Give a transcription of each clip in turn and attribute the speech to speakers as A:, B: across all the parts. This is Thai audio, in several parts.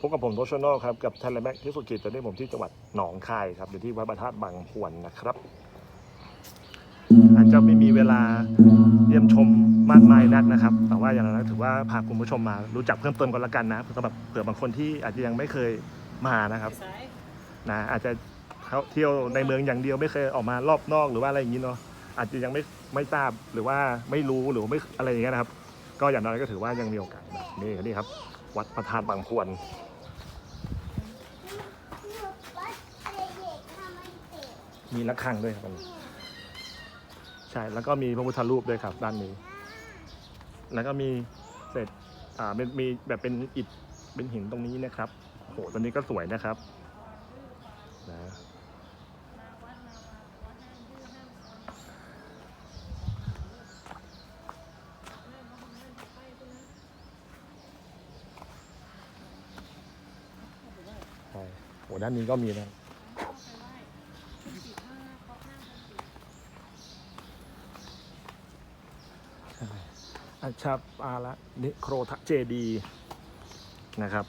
A: พบกับผมโตชโนอลครับ กับทันแลแม็กที่สุขีดตอนนี้ผมที่จังหวัดหนองคายครับ อยู่ที่วัดพระธาตุบางพวนนะครับ อาจจะไม่มีเวลาเยี่ยมชมมากมายนักนะครับ แต่ว่าอย่างนั้นถือว่าพาคุณผู้ชมมารู้จักเพิ่มเติมกันละกันนะสำหรับเผื่อบางคนที่อาจจะยังไม่เคยมานะครับนะอาจจะเที่ยวในเมืองอย่างเดียวไม่เคยออกมารอบนอกหรือว่าอะไรอย่างนี้เนาะอาจจะยังไม่ไม่ทราบหรือว่าไม่รู้หรือไม่อะไรอย่างเงี้ยนะครับ ก็อย่างน้อยก็ถือว่ายังมีโอกาสนี่นี่ครับ วัดพระธาตุบางพวน มีระฆังด้วยครับใช่แล้วก็มีพระพุทธรูปด้วยครับ ด้านนี้ แล้วก็มีเศษอ่าเป็นมีแบบเป็นอิฐเป็นหินตรงนี้นะครับโอ้โหตอนนี้ก็สวยนะครับนะโอ้ด้านนี้ก็มีนะ อัชชาปาละนิโครทะเจดีนะครับ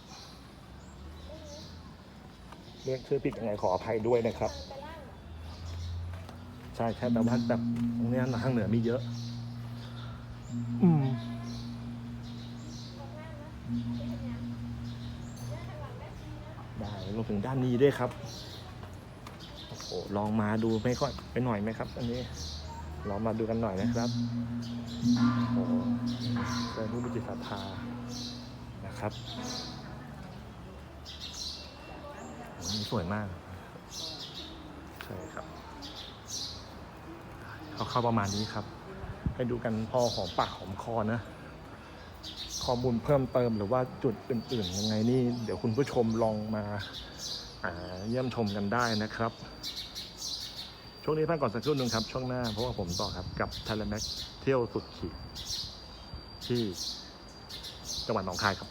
A: เรียกชื่อผิดยังไงขออภัยด้วยนะครับ ใช่ใช่แต่ว่าแบบตรงนี้ทางเหนือมีเยอะ อืมได้รวมถึงด้านนี้ด้วยครับ โอ้โหลองมาดูไม่ค่อยไปหน่อยไหมครับ อันนี้ ลองมาดูกันหน่อยนะครับโอ้เป็นผู้มีจิตศรัทธานะครับโอ้โหนี่สวยมาก ใช่ครับ เขาเข้าประมาณนี้ครับ ให้ดูกันพอหอมปากหอมคอนะข้อมูลเพิ่มเติมหรือว่าจุดอื่นๆยังไงนี่ เดี๋ยวคุณผู้ชมลองมาเยี่ยมชมกันได้นะครับ ช่วงนี้พักก่อนสักครู่หนึ่งครับ ช่วงหน้าเพราะว่าผมต่อครับกับไทเลแม็กเที่ยวสุดขีดที่จังหวัดหนองคายครับ